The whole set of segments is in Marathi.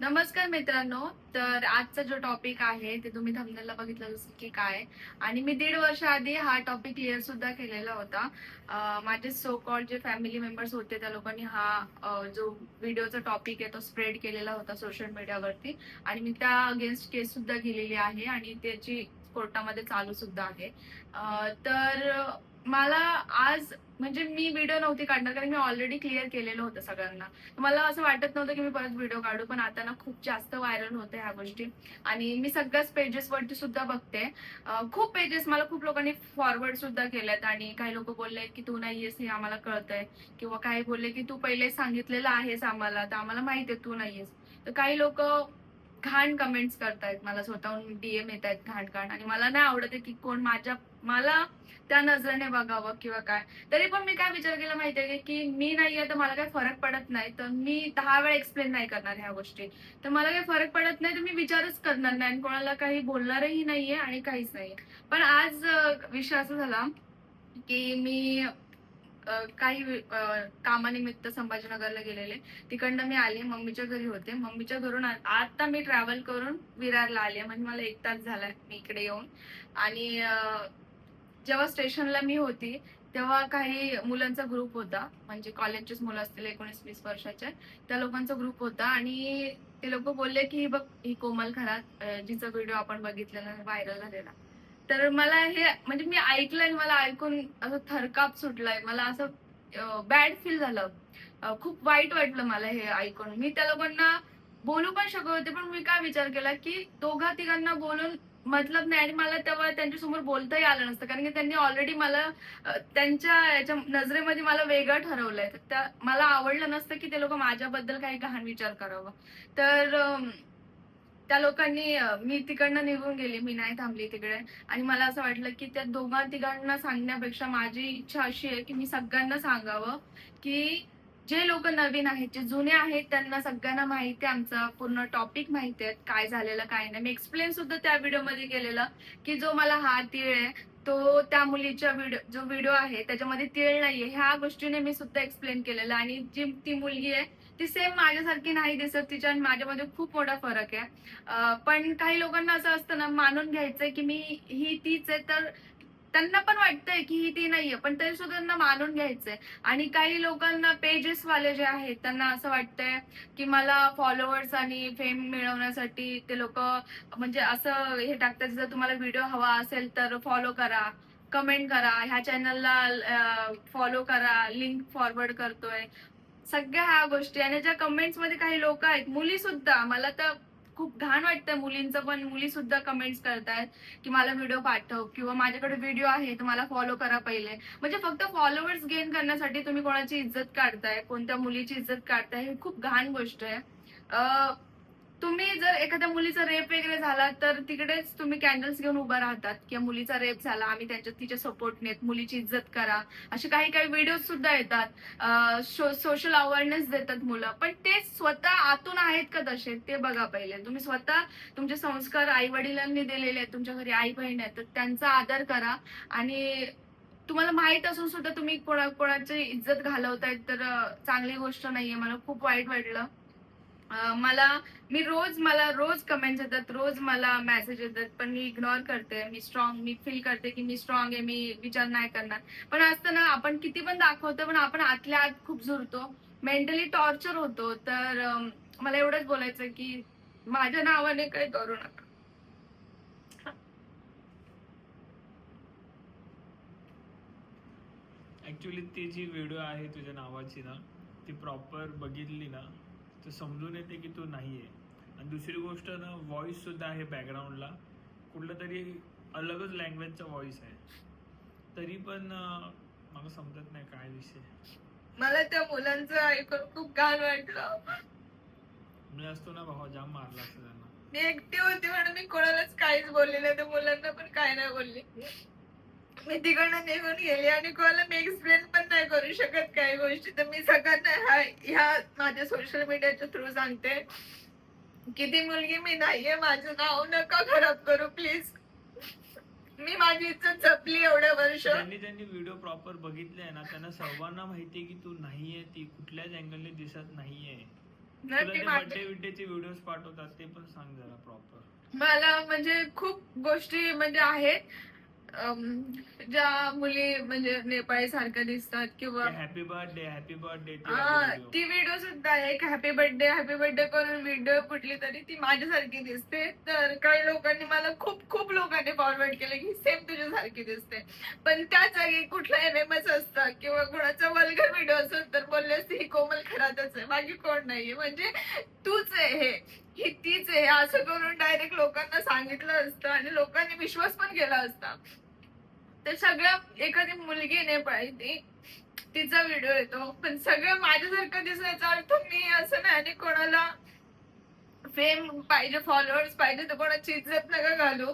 नमस्कार मित्रांनो तर आजचा जो टॉपिक आहे ते तुम्ही थंबनेलला बघितलं जसं की काय? आणि मी दीड वर्ष आधी हा टॉपिक क्लिअर सुद्धा केलेला होता. माझे सो कॉल जे फॅमिली मेंबर्स होते त्या लोकांनी हा जो व्हिडिओचा टॉपिक आहे तो स्प्रेड केलेला होता सोशल मीडियावरती आणि मी त्या अगेन्स्ट केस सुद्धा केलेली आहे आणि त्याची कोर्टामध्ये चालू सुद्धा आहे. तर मला आज म्हणजे मी व्हिडिओ नव्हती काढणार कारण मी ऑलरेडी क्लिअर केलेलं होतं सगळ्यांना. मला असं वाटत नव्हतं की मी परत व्हिडिओ काढू पण आता ना खूप जास्त व्हायरल होते ह्या गोष्टी. आणि मी सगळ्याच पेजेसवरती सुद्धा बघते. खूप पेजेस मला खूप लोकांनी फॉरवर्ड सुद्धा केल्यात आणि काही लोक बोलले की तू नाहीयेस हे आम्हाला कळतंय. किंवा काही बोलले की तू पहिले सांगितलेलं आहेस आम्हाला तर आम्हाला माहिती आहे तू नाहीयेस. तर काही लोक घाण कमेंट्स करतायत. मला स्वतःहून डीएम येत आहेत घाण घाण आणि मला नाही आवडत आहे की कोण माझ्या मला त्या नजरेने बघावं किंवा काय. तरी पण मी काय विचार केला माहितीये की मी नाहीये तर मला काही फरक पडत नाही तर मी दहा वेळा एक्सप्लेन नाही करणार ह्या गोष्टी. तर मला काही फरक पडत नाही तर मी विचारच करणार नाही आणि कोणाला काही बोलणारही नाहीये आणि काहीच नाहीये. पण आज विषय असा झाला की मी काही कामानिमित्त संभाजीनगरला गेलेले. तिकडनं मी आले मम्मीच्या घरी होते. मम्मीच्या घरून आता मी ट्रॅव्हल करून विरारला आले म्हणजे मला एक तास झाला मी इकडे येऊन. आणि जेव्हा स्टेशनला मी होती तेव्हा काही मुलांचा ग्रुप होता. म्हणजे कॉलेजचेच मुलं असतील एकोणीस वीस वर्षाचे त्या लोकांचा ग्रुप होता. आणि ते लोक बोलले की ही बघ ही कोमल खरा जिचा व्हिडिओ आपण बघितलेला व्हायरल झालेला. तर मला हे म्हणजे मी ऐकलंय मला ऐकून असं थरकाप सुटलाय. मला असं बॅड फील झालं. खूप वाईट वाटलं मला हे ऐकून. मी त्या लोकांना बोलू पण शकत होते पण मी काय विचार केला की दोघा तिघांना बोलून मतलब नाही आणि मला तेव्हा त्यांच्यासमोर बोलताही आलं नसतं कारण की त्यांनी ऑलरेडी मला त्यांच्या याच्या नजरेमध्ये मला वेगळं ठरवलंय. तर त्या मला आवडलं नसतं की ते लोक माझ्याबद्दल काही गहाण विचार करावं. तर त्या लोकांनी मी तिकडनं निघून गेली मी नाही थांबली तिकडे. आणि मला असं वाटलं की त्या दोघां तिघांना सांगण्यापेक्षा माझी इच्छा अशी आहे की मी सगळ्यांना सांगावं की जे लोक नवीन आहेत जे जुने आहेत त्यांना सगळ्यांना माहिती आहे आमचा. पूर्ण टॉपिक माहिती आहे काय झालेलं काय नाही. मी एक्सप्लेन सुद्धा त्या व्हिडिओमध्ये केलेलं की जो मला हा तीळ आहे तो त्या मुलीच्या व्हिडिओ जो व्हिडिओ आहे त्याच्यामध्ये तीळ नाहीये. ह्या गोष्टीने मी सुद्धा एक्सप्लेन केलेलं. आणि जी ती मुलगी आहे ती सेम माझ्यासारखी नाही दिसत तिच्या आणि माझ्यामध्ये खूप मोठा फरक आहे. पण काही लोकांना असं असतं ना मानून घ्यायचंय की मी ही तीच आहे तर त्यांना पण वाटतंय की ही ती नाहीये पण तरी सुद्धा त्यांना मानून घ्यायचंय. आणि काही लोकांना पेजेस वाले जे आहेत त्यांना असं वाटतंय की मला फॉलोअर्स आणि फेम मिळवण्यासाठी ते लोक म्हणजे असं हे टाकतात जर तुम्हाला व्हिडिओ हवा असेल तर फॉलो करा कमेंट करा ह्या चॅनलला फॉलो करा लिंक फॉरवर्ड करतोय. सगळ्या ह्या गोष्टी. आणि ज्या कमेंट्समध्ये काही लोक आहेत मुली सुद्धा मला तर खूप घाण वाटतं मुलींचं पण. मुली सुद्धा कमेंट्स करतायत की मला व्हिडिओ पाठव किंवा माझ्याकडे व्हिडिओ आहे तर मला फॉलो करा पहिले. म्हणजे फक्त फॉलोअर्स गेन करण्यासाठी तुम्ही कोणाची इज्जत काढताय कोणत्या मुलीची इज्जत काढताय हे खूप घाण गोष्ट आहे. तुम्ही जर एखाद्या मुलीचा रेप वगैरे झाला तर तिकडेच तुम्ही कॅन्डल्स घेऊन उभा राहतात. किंवा मुलीचा रेप झाला आम्ही त्यांच्या तिच्या सपोर्टने मुलीची इज्जत करा. असे काही काही व्हिडिओ सुद्धा येतात. सोशल अवेअरनेस देतात मुलं. पण ते स्वतः आतून आहेत का तसे? ते बघा पहिले. तुम्ही स्वतः तुमचे संस्कार आई वडिलांनी दिलेले आहेत तुमच्या घरी आई बहीण आहेत तर त्यांचा आदर करा. आणि तुम्हाला माहीत असून सुद्धा तुम्ही कोणा कोणाची इज्जत घालवतायत तर चांगली गोष्ट नाहीये. मला खूप वाईट वाटलं. मला मी रोज मला रोज कमेंट्स येतात रोज मला मेसेज येतात पण मी इग्नोर करते. मी स्ट्रॉंग मी फील करते की मी स्ट्रॉंग आहे मी विचार नाही करणार. पण असतं ना आपण किती पण दाखवतो पण आपण आतल्या आत खूप झुरतो. मेंटली टॉर्चर होतो. तर मला एवढंच बोलायचं की माझ्या नावाने काही करू नका. ऍक्च्युली ती जी व्हिडिओ आहे तुझ्या नावाची ना ती प्रॉपर बघितली ना तर समजून येते की तू नाही आहे आणि दुसरी गोष्ट ना व्हॉइस सुद्धा आहे बॅकग्राऊंडला कुठलं तरी अलगच लँग्वेजचा व्हॉइस आहे. तरी पण मला समजत नाही काय विषय. मला त्या मुलांचं ऐकून खूप घाण वाटलं. मी असतो ना भावा जाम मारला असतं त्यांना. मी एकटी होती म्हणून मी कोणालाच काहीच बोलले नाही. त्या मुलांना पण काय नाही बोलले. मी तिकडनं निघून गेली आणि कोणाला मी एक्सप्लेन पण नाही करू शकत काही गोष्टी. तर मी सगळ्यांना ह्या ह्या माझ्या सोशल मीडियाच्या थ्रू सांगते. की ती मुलगी मी नाहीये माझं नाव नका खराब करू प्लीज मी माझी इज्जत जपली एवढ्या वर्ष. ज्यांनी ज्यांनी व्हिडिओ प्रॉपर बघितले ना त्यांना सर्वांना माहितीये की तू नाहीये ती कुठल्याच अँगलने दिसत नाहीये. व्हिडिओज पाठवतात ते पण सांग जरा प्रॉपर मला म्हणजे खूप गोष्टी म्हणजे आहेत. ज्या मुली म्हणजे नेपाळी सारख्या दिसतात किंवा हॅपी बर्थडे हॅपी बर्थडे ती व्हिडिओ सुद्धा एक हॅपी बर्थडे हॅपी बर्थडे करून व्हिडिओ कुठली तरी ती माझ्यासारखी दिसते. तर काही लोकांनी मला खूप खूप लोकांनी फॉरवर्ड केलं की सेम तुझ्यासारखी दिसते. पण त्या जागी कुठला एमएमएस असतं किंवा कुणाचा वल्गर व्हिडिओ असेल तर बोलले असते ही कोमल खरातच आहे. बाकी कोण नाहीये. म्हणजे तूच आहे हे. ही तीच आहे. असं करून डायरेक्ट लोकांना सांगितलं असतं आणि लोकांनी विश्वास पण केला असता. तर सगळ्या एखादी मुलगी नाही पाहिजे तिचा व्हिडिओ येतो. पण सगळं माझ्यासारखं दिसायचा अर्थ मी असं नाही आणि कोणाला फेम पाहिजे फॉलोअर्स पाहिजे तर कोणाची इज्जत नका घालू.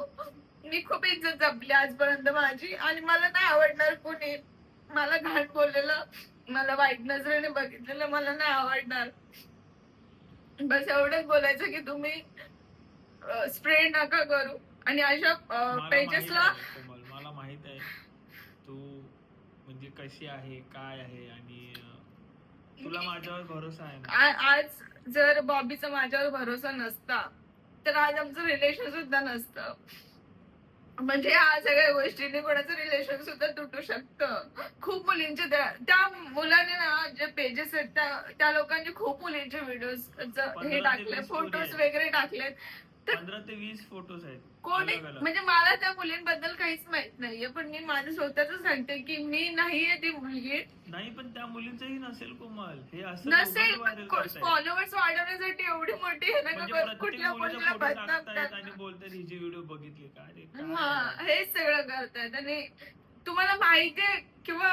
मी खूप इज्जत जपली आजपर्यंत माझी. आणि मला नाही आवडणार कोणी. मला घाण बोललेलं मला वाईट नजरेने बघितलेलं मला नाही आवडणार. बस एवढंच बोलायचं की तुम्ही स्प्रेड नका करू. आणि अशा पेजेसला मला माहीत आहे तू म्हणजे कशी आहे काय आहे आणि तुला माझ्यावर भरोसा आहे आज जर बॉबीचा माझ्यावर भरोसा नसता तर आज आमचं रिलेशन सुद्धा नसतं. म्हणजे ह्या सगळ्या गोष्टींनी कोणाचं रिलेशन सुद्धा तुटू शकतं खूप मुलींचे त्या मुलाने ना जे पेजेस आहेत त्या लोकांनी खूप मुलींचे व्हिडिओज हे टाकले फोटोज. वगैरे टाकलेत पंधरा ते वीस फोटोज आहेत कोण अलग अलग. म्हणजे मला त्या मुलींबद्दल काहीच माहीत नाहीये पण मी माझं स्वतःच सांगते की मी नाहीये ती मुलगी नाही पण त्या मुलींचंही नसेल कोमल हे असं नसेल व्हायरल पण करतायत. फॉलोअर्स वाढवण्यासाठी एवढी मोठी हे नका म्हणजे करू. प्रत्येक कुठल्या मुलीचा मुलीला फोटो बदनाम टाकतायत आणि. बोलतात हिची व्हिडिओ बघितली का अरे काय हा आहे? हेच सगळं करतायत आणि तुम्हाला माहितीये किंवा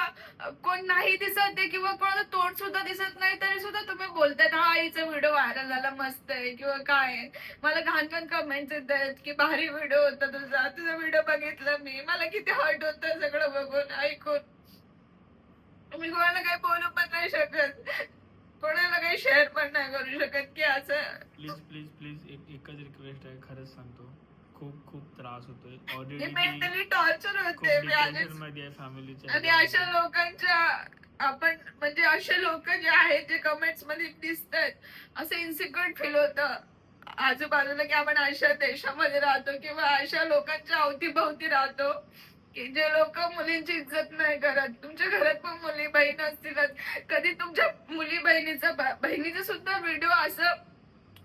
कोण नाही दिसत आहे किंवा कोणाचं तोंड सुद्धा दिसत नाही तरी सुद्धा तुम्ही बोलतायत हा हिचा व्हिडिओ व्हायरल झाला मस्त आहे किंवा काय आहे. मला घाण घाण कमेंट्स येत आहेत की भारी व्हिडिओ होता तुझा तुझा व्हिडिओ बघितला मी मला किती हर्ट होतं सगळं बघून ऐकून. मी कोणाला काही बोलू पण नाही शकत. कोणाला काही शेअर पण नाही करू शकत की असं. प्लीज प्लीज प्लीज एकच रिक्वेस्ट आहे खरंच सांगतो. खूप खूप त्रास होतोय. मेंटली टॉर्चर होते मी आधीच मध्ये फॅमिलीच्या आणि अशा लोकांच्या आपण म्हणजे असे लोक जे आहेत जे कमेंट्समध्ये दिसतात असं इन्सिक्युअर फील होतं. आजूबाजूला की आपण अशा देशामध्ये राहतो किंवा अशा लोकांच्या अवतीभोवती राहतो की जे लोक मुलींची इज्जत नाही करत. तुमच्या घरात पण मुली बहीण असतीलच. कधी तुमच्या मुली बहिणीचा बहिणीचा सुद्धा व्हिडिओ असं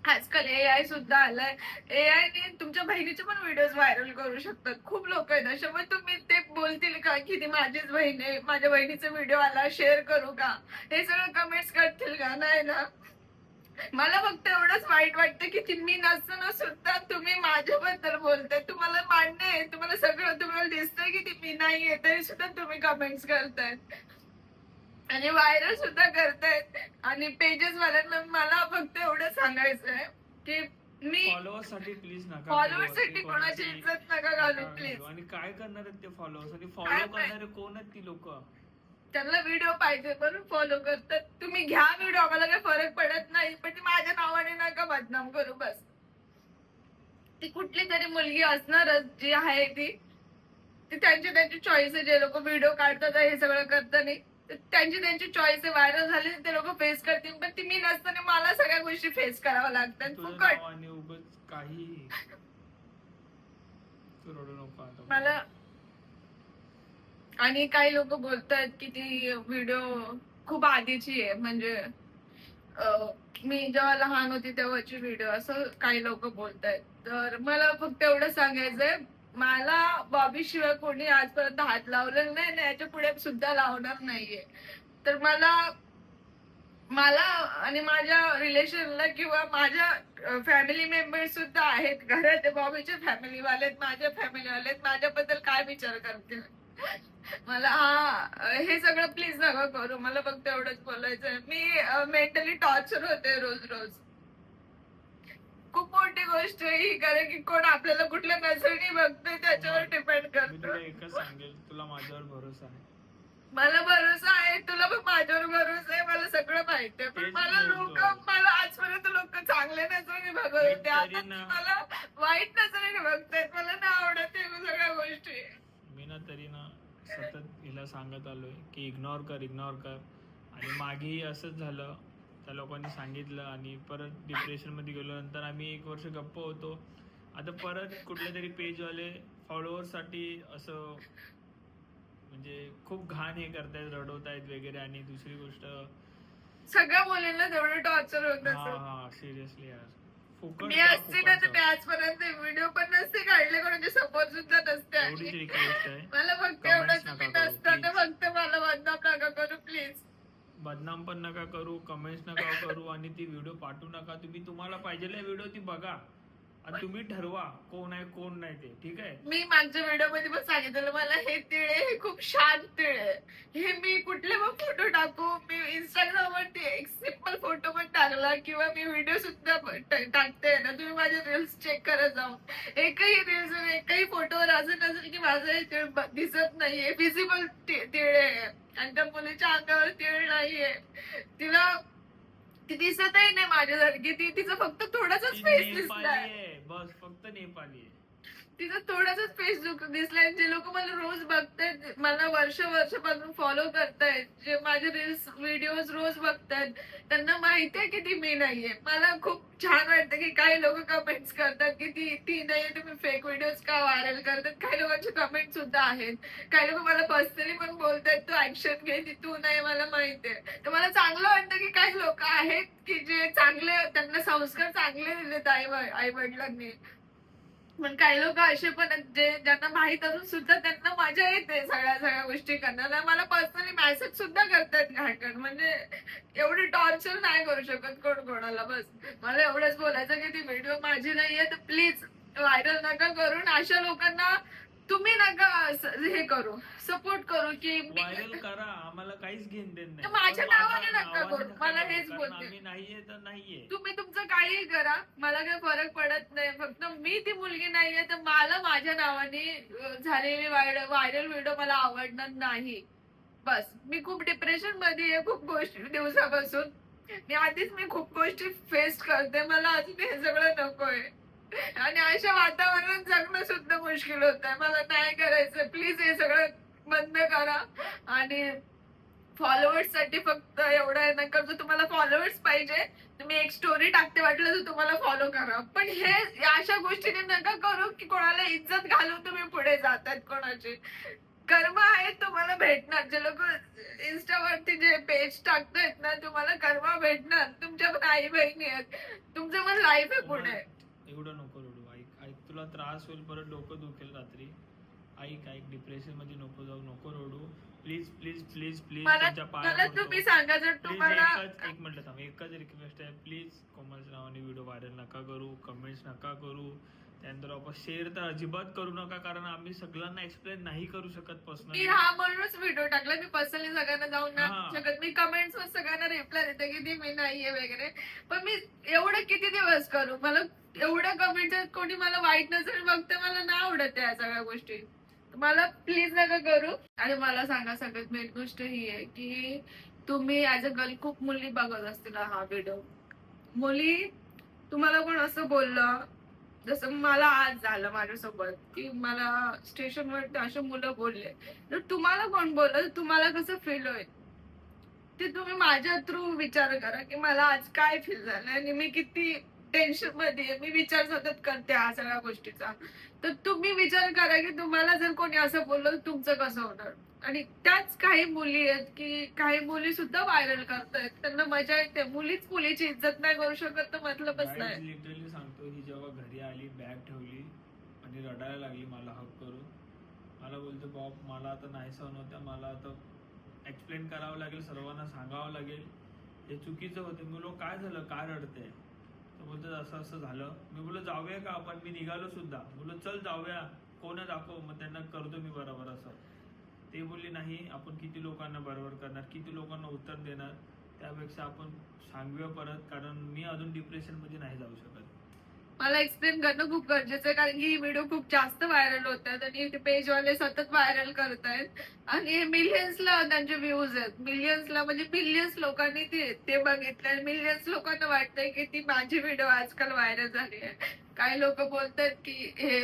आजकाल ए आय सुद्धा आलाय. ए आय ने तुमच्या बहिणीचे पण व्हिडिओ व्हायरल करू शकतात. खूप लोक आहेत. अशा मग तुम्ही ते बोलतील का की ती माझीच बहीण आहे? माझ्या बहिणीचा व्हिडिओ आला शेअर करू का? हे सगळं कमेंट्स करतील का? नाही ना? मला फक्त एवढंच वाईट वाटतं की ती मी नसताना सुद्धा तुम्ही माझ्याबद्दल बोलताय. तुम्हाला मान्य आहे. तुम्हाला सगळं तुम्हाला दिसतंय की ती मी नाही आहे तरी सुद्धा तुम्ही कमेंट्स करतायत. आणि व्हायरल सुद्धा करतायत. आणि पेजेस वाल्यांना मला फक्त एवढं सांगायचं आहे की मी फॉलोअर्ससाठी प्लीज नका करू. साठी कोणाची इज्जत नका घालू. घालू. आणि काय करणार आहेत ते फॉलोअर्स आणि फॉलो? करणारे कोण आहेत ती लोक? त्यांना व्हिडिओ पाहिजे म्हणून फॉलो करतात. तुम्ही घ्या व्हिडिओ आम्हाला काही फरक पडत नाही. पण ती माझ्या नावाने नका बदनाम करू बस. ती कुठली तरी मुलगी असणारच जी आहे ती. ती त्यांची त्यांची चॉईस आहे. जे लोक व्हिडिओ काढतात हे सगळं करतात नाही त्यांची त्यांची चॉईस आहे. व्हायरल झाली ते लोक फेस करतील. पण ती मी नसताना मला सगळ्या गोष्टी फेस कराव्या लागतात. फुकट. आणि उगच काही तू रडू नको आता. मला आणि काही लोक बोलतात की ती व्हिडिओ खूप आधीची आहे. म्हणजे अं, मी जेव्हा लहान होती तेव्हाची व्हिडिओ असं काही लोक बोलतायत तर मला फक्त एवढं सांगायचंय मला बॉबी शिवाय कोणी आजपर्यंत हात लावलेला नाही याच्यापुढे सुद्धा लावणार नाहीये. तर मला मला आणि माझ्या रिलेशनला किंवा माझ्या फॅमिली मेंबर सुद्धा आहेत. घरात बॉबीचे फॅमिली वाले आहेत माझ्या फॅमिली वाले आहेत. माझ्याबद्दल काय विचार करतील? मला हा हे सगळं प्लीज नका करू. मला फक्त एवढंच बोलायचंय. मी मेंटली टॉर्चर होते रोज रोज गोष्ट ही कारण की कोण आपल्याला कुठल्या नजरेने बघतोय त्याच्यावर डिपेंड मी करतो. एकच सांगेल तुला माझ्यावर भरोसा आहे. मला भरोसा आहे तुला पण माझ्यावर भरोसा आहे मला सगळं माहिती आहे. पण तेच मला. लोक मला आजपर्यंत लोक चांगल्या नजरेने बघत होते. तरी ना- मला वाईट नजरेने बघतायत मला नाही आवडत सगळ्या गोष्टी. मी ना तरी ना सतत हिला सांगत आलोय की इग्नोर कर इग्नोर कर. आणि मागेही असंच झालं त्या लोकांनी सांगितलं आणि परत डिप्रेशनमध्ये गेलो नंतर आम्ही एक वर्ष गप्प होतो. आता परत कुठल्या तरी पेजवाले फॉलोअर्ससाठी असं म्हणजे खूप घाण हे करतायत रडवतायत वगैरे आणि दुसरी गोष्ट सगळ्या मुलींना तेवढं टॉर्चर होत हा हा सिरियसली यार. फुकट मी असते ना तर मी आजपर्यंत व्हिडिओ पण नसते काढले कोणाचे सपोर्ट सुद्धा नसते एवढीच. रिक्वेस्ट आहे. मला फक्त Comments एवढं नका तुम्ही करू, नसता तर please. फक्त मला बदनाम नका करू प्लीज बदनाम पण नका करू कमेंट्स नका करू आणि ती व्हिडिओ पाठवू नका. तुम्ही तुम्हाला पाहिजे व्हिडिओ ती बघा. आणि तुम्ही ठरवा कोण आहे कोण नाही ते ठीक आहे? मी मागच्या व्हिडिओमध्ये पण सांगितलं मला हे तिळे हे खूप शांत तिळे. हे मी कुठले पण फोटो टाकू मी इंस्टाग्राम वरती एक सिंपल फोटो पण टाकला किंवा मी व्हिडिओ सुद्धा टाकते ना तुम्ही माझे रील्स चेक करत जाऊन एकही रील्स एकही फोटोवर असं नसेल की माझं हे तीळ दिसत नाहीये. फिजिबल तिळे आहे. आणि त्या मुलीच्या अंगावर तीळ नाहीये. तिला ती दिसतही नाही माझ्यासारखी ती तिचं फक्त थोडासाच फेस दिसलाय आहे बस फक्त नेपाली आहे. तिचा थोडासाच फेस दिसलाय जे लोक मला रोज बघतायत मला वर्ष वर्षापासून फॉलो करतायत जे माझे रील्स व्हिडिओज रोज बघतायत त्यांना माहिती आहे की ती मी नाहीये. मला खूप छान वाटतं की काही लोक कमेंट्स करतात की ती ती नाहीये तुम्ही फेक व्हिडिओज का व्हायरल करतात? काही लोकांचे कमेंट सुद्धा आहेत. काही लोक मला पर्सनली पण बोलतायत तू ऍक्शन घे ती तू नाही मला माहिती आहे. तर मला चांगलं वाटतं की काही लोक आहेत की जे चांगले त्यांना संस्कार चांगले दिलेत आई आई वडिलांनी. पण काही लोक असे पण आहेत जे ज्यांना माहीत असून सुद्धा त्यांना मजा येते सगळ्या सगळ्या गोष्टी करण्याला. मला पर्सनली मेसेज सुद्धा करतात घाटकन म्हणजे एवढे टॉर्चर नाही करू शकत कोण कोणाला. बस. मला एवढंच बोलायचं की ती व्हिडिओ माझी नाहीये तर प्लीज व्हायरल नका करून. अशा लोकांना तुम्ही नका हे करू सपोर्ट करू की मी- व्हायरल करा आम्हाला काहीच घेण देण तर माझ्या पण माझ्या नावाने नका नावाने करू. नका मला करू, हेच कारण बोलते. आम्ही नाहीये तर नाहीये तुम्ही तुमचं काहीही करा मला काही फरक पडत नाही फक्त मी ती मुलगी नाहीये तर मला माझ्या नावाने अं, झालेली व्हायरल व्हिडिओ मला आवडणार नाही बस मी खूप डिप्रेशनमध्ये आहे खूप गोष्टी दिवसापासून मी आधीच मी खूप गोष्टी फेस करते मला अजून हे सगळं नकोय आणि अशा वातावरणात जगणं सुद्धा मुश्किल होत आहे मला नाही करायचं. प्लीज हे सगळं बंद करा. आणि फॉलोअर्ससाठी फक्त एवढं आहे ना जर तुम्हाला फॉलोअर्स पाहिजे. तुम्ही एक स्टोरी टाकते वाटलं तर तुम्हाला फॉलो करा. पण हे अशा गोष्टीने नका करू की कोणाला इज्जत घालून तुम्ही पुढे जातात कोणाचे. कर्म आहे तुम्हाला भेटणार. जे लोक इन्स्टावरती जे पेज टाकतायत ना तुम्हाला कर्म भेटणार. तुमच्या पण आई बहिणी आहेत. तुमचं पण लाईफ आहे पुढे. एवढं नको रडू ऐक ऐक तुला त्रास होईल परत डोकं दुखेल रात्री. ऐक ऐक डिप्रेशनमध्ये नको जाऊ नको रडू. प्लीज प्लीज प्लीज प्लीज मला त्यांच्या मला पाया तुम्ही पडतो. सांगा जर प्लीज तुम्हाला एकच एक मिनिट थांब. एकच रिक्वेस्ट आहे. प्लीज कोमलच्या नावाने व्हिडिओ व्हायरल नका करू. कमेंट्स नका करू. त्यानंतर आपण शेअर तर अजिबात करू नका कारण आम्ही सगळ्यांना एक्सप्लेन नाही करू शकत मी पर्सनली हा म्हणूनच व्हिडिओ टाकला. मी पर्सनली सगळ्यांना जाऊन हा. नाही शकत मी कमेंट्स वर सगळ्यांना रिप्लाय देते की ती मी नाहीये वगैरे. पण मी एवढं किती दिवस करू? मला एवढ्या कमेंट कोणी मला वाईट नजर बघते मला नाही आवडत या सगळ्या गोष्टी. मला प्लीज नका करू. आणि मला सांगा सगळ्यात मेन गोष्ट ही आहे की तुम्ही ऍज अ गर्ल खूप मुली बघत असतील हा व्हिडिओ मुली तुम्हाला कोण असं बोललं जसं मला आज झालं माझ्यासोबत की मला स्टेशनवर असे मुलं बोलले तर तुम्हाला कोण बोललं तुम्हाला कसं फील होईल? ते तुम्ही माझ्या थ्रू विचार करा की मला आज काय फील झालं आणि मी किती टेन्शनमध्ये. मी विचार सतत करते ह्या सगळ्या गोष्टीचा. तर तुम्ही विचार करा की तुम्हाला जर कोणी असं बोललं तर तुमचं कसं होणार? आणि त्याच काही मुली आहेत की काही मुली सुद्धा व्हायरल करतायत. त्यांना मजा येते. मुलीच मुलीची इज्जत नाही करू शकत तर मतलबच नाही. लिटरली सांगतो ही जेव्हा घरी आली बॅग ठेवली आणि रडायला लागली मला हक करून. मला बोलतो बाप मला आता नाही सहन होतं मला आता एक्सप्लेन करावं लागेल सर्वांना सांगावं लागेल. हे चुकीचं होतं. मी बोललो काय झालं? काय रडते बोलतो असं असं झालं. मी बोललो जाऊया का आपण? मी निघालो सुद्धा. बोललो चल जाऊया. कोण दाखव? मग त्यांना करतो मी बरोबर असं. ते बोलली नाही आपण किती लोकांना बरोबर करणार? किती लोकांना उत्तर देणार? त्यापेक्षा आपण सांगूया परत कारण मी अजून डिप्रेशनमध्ये नाही जाऊ शकत. मला एक्सप्लेन करणं खूप गरजेचं आहे कारण की ही व्हिडिओ खूप जास्त व्हायरल होत आहेत आणि ते पेजवाले सतत व्हायरल करत आहेत आणि मिलियन्सला त्यांचे व्ह्यूज आहेत. मिलियन्सला म्हणजे मिलियन्स लोकांनी ते ते बघितले आणि मिलियन्स लोकांना वाटतंय की ती माझी व्हिडिओ आजकाल व्हायरल झाली आहे. काही लोक बोलतात की हे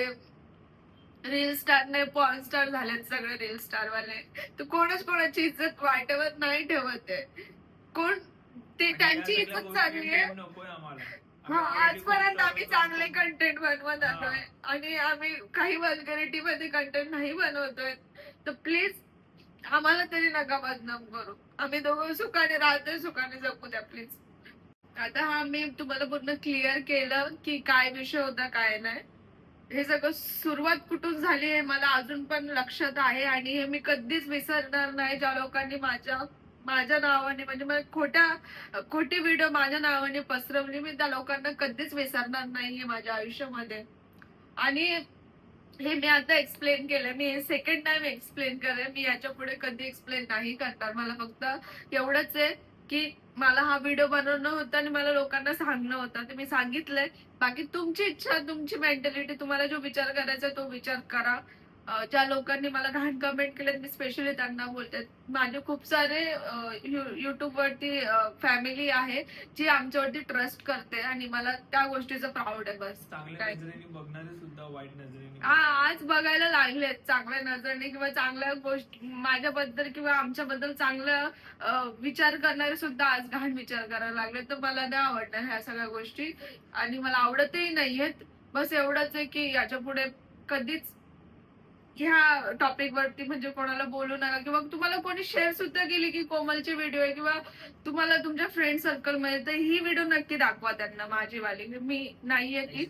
रील स्टार नाही पॉर्न स्टार झालेत सगळे रील स्टार वाले. तर कोणच कोणाची इज्जत वाटवत नाही ठेवत आहे. कोण ते त्यांची इज्जत चालली आहे हो, आजपर्यंत आम्ही चांगले कंटेंट बनवत आलोय. आणि आम्ही काही वल्गरिटी मध्ये कंटेंट नाही बनवतोय. तर प्लीज आम्हाला तरी नका बदनाम करू. आम्ही दोघं सुखाने राहतोय सुखाने जगू द्या प्लीज आता हा मी तुम्हाला पूर्ण क्लिअर केलं की काय विषय होता काय नाही. हे सगळं सुरुवात कुठून झाली हे मला अजून पण लक्षात आहे. आणि हे मी कधीच विसरणार नाही ज्या लोकांनी माझ्या माझ्या नावाने म्हणजे मला खोट्या खोटी व्हिडिओ माझ्या नावाने पसरवली. मी त्या लोकांना कधीच विसरणार नाही माझ्या आयुष्यामध्ये. आणि हे मी आता एक्सप्लेन केलं मी हे सेकंड टाइम एक्सप्लेन करेन. मी याच्यापुढे कधी एक्सप्लेन नाही करणार. मला फक्त एवढंच आहे की मला हा व्हिडिओ बनवणं होतं आणि मला लोकांना सांगणं होतं. ते मी सांगितलंय. बाकी तुमची इच्छा तुमची मेंटॅलिटी तुम्हाला जो विचार करायचा तो विचार करा. ज्या लोकांनी मला घाण कमेंट केलेत मी स्पेशली त्यांना बोलते माझे खूप सारे युट्यूब वरती फॅमिली आहे जी आमच्यावरती ट्रस्ट करते आणि मला त्या गोष्टीचं प्राऊड आहे बस. काय? हा आज बघायला लागलेत चांगल्या नजरेने किंवा चांगल्या गोष्टी माझ्याबद्दल किंवा आमच्याबद्दल चांगलं विचार करणारे सुद्धा आज घाण विचार करायला लागले तर मला नाही आवडणार ह्या सगळ्या गोष्टी आणि मला आवडतही नाहीयेत. बस एवढंच आहे की याच्यापुढे कधीच ह्या टॉपिक वरती म्हणजे कोणाला बोलू नका किंवा तुम्हाला कोणी शेअर सुद्धा केली की कोमलची व्हिडिओ आहे किंवा तुम्हाला तुमच्या फ्रेंड सर्कलमध्ये तर ही व्हिडिओ नक्की दाखवा त्यांना माझी वाली मी नाहीये ती.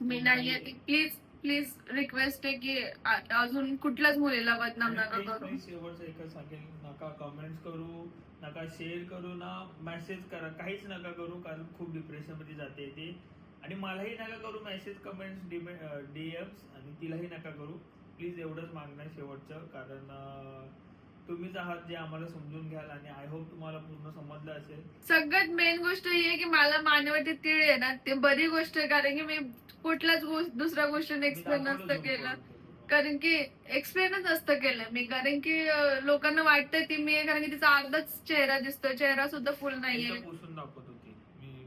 मी नाहीये ती. प्लीज प्लीज रिक्वेस्ट आहे की अजून कुठल्याच मुलीला बदनाम नका करू. शेवटचं सांगेल. नका कमेंट्स करू नका शेअर करू ना मेसेज करा. काहीच नका करू कारण खूप डिप्रेशनमध्ये जाते ते. आणि मलाही नका करू मेसेज कमेंट्स डीएम्स आणि तिलाही नका करू. प्लीज एवढंच मागणं आहे शेवटचं कारण तुम्हीच आहात जे आम्हाला समजून घ्याल आणि आय होप तुम्हाला पूर्ण समजलं असेल. सगळ्यात मेन गोष्ट ही आहे की मला मानवती तीळ आहे ना ते बरी गोष्ट आहे. कारण की मी कुठल्याच गोष्ट दुसऱ्या गोष्टीने एक्सप्लेन नसतं केलं. कारण की एक्सप्लेनच असतं केलं मी. कारण की लोकांना वाटतंय ती मी कारण की तिचा अर्धाच चेहरा दिसतोय. चेहरा सुद्धा फुल नाहीये. पुसून दाखवत होती मी.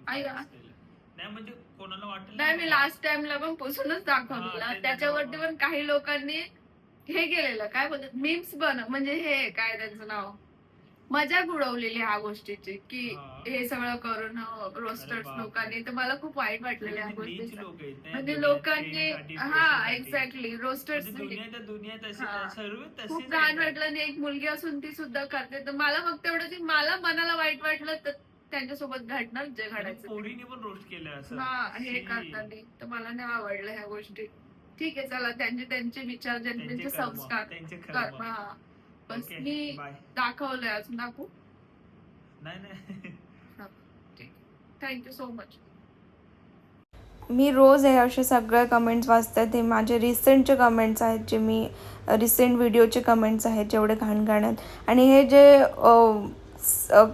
नाही म्हणजे कोणाला वाटेल नाही मी लास्ट टाइमला पण पुसूनच हा, दाखवलेला त्याच्यावरती. पण काही लोकांनी हे केलेलं काय बोलतात मीम्स बन म्हणजे हे काय त्यांचं नाव मजाक उडवलेली ह्या गोष्टीची की हा. हे सगळं करून रोस्टर्स बापरे. लोकांनी तर मला खूप वाईट वाटलेलं ह्या म्हणजे नीच गोष्टीचं लोक आहेत ना या म्हणजे लोकांनी हा. एक्झॅक्टली रोस्टर्स म्हणजे हा. सर्व खूप घाण. वाटलं आणि एक मुलगी असून ती सुद्धा करते तर मला फक्त एवढं की मला मनाला वाईट वाटलं तर त्यांच्यासोबत घडणार जे घडायचं ते. पोरीने पण रोस्ट केलं असं. हा हे शी. करताना. तर मला नाही आवडलं ह्या गोष्टी. ठीक आहे चला त्यांचे त्यांचे विचार ज्यांचे त्यांचे त्यांचे कर्म, संस्कार. त्यांचे कर कर्म. हा. बस ओके, मी दाखवलंय अजून दाखवू? नाही नाही. थँक्यू सो मच मी रोज हे असे सगळे कमेंट्स वाचतात हे माझे रिसेंटचे कमेंट्स आहेत जे मी रिसेंट व्हिडिओचे कमेंट्स आहेत जेवढे घाण घाण आहेत. आणि हे जे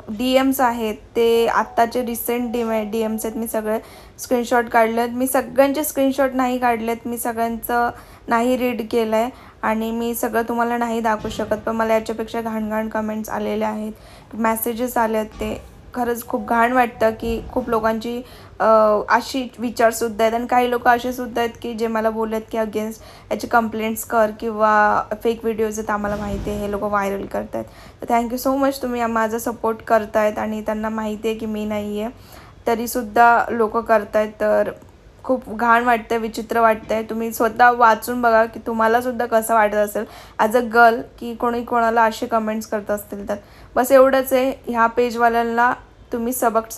डी एम्स आहेत ते आत्ताचे रिसेंट डी डी एम्स आहेत. मी सगळे स्क्रीनशॉट काढले आहेत. मी सगळ्यांचे स्क्रीनशॉट नाही काढलेत मी सगळ्यांचं नाही रीड केलं आहे आणि मी सगळं तुम्हाला नाही दाखवू शकत. पण मला याच्यापेक्षा घाणघाण कमेंट्स आलेले आहेत. मेसेजेस आले आहेत ते. खरंच खूप घाण वाटतं की खूप लोकांची अशी विचारसुद्धा आहेत. आणि काही लोक असे सुद्धा आहेत की जे मला बोलत की अगेन्स्ट याचे कंप्लेंट्स कर किंवा फेक व्हिडिओज आहेत आम्हाला माहिती आहे हे लोक व्हायरल करत आहेत तर थँक्यू सो मच तुम्ही माझा सपोर्ट करतायत आणि त्यांना माहिती आहे की मी नाही आहे तरीसुद्धा लोक करतायत तर खूप घाण वाटतं आहे विचित्र वाटतं आहे तुम्ही स्वतः वाचून बघा की तुम्हालासुद्धा कसं वाटत असेल. ॲज अ गर्ल की कोणी कोणाला असे कमेंट्स करत असतील तर. बस एवढंच आहे. ह्या पेजवाल्यांना तुम्ही सबक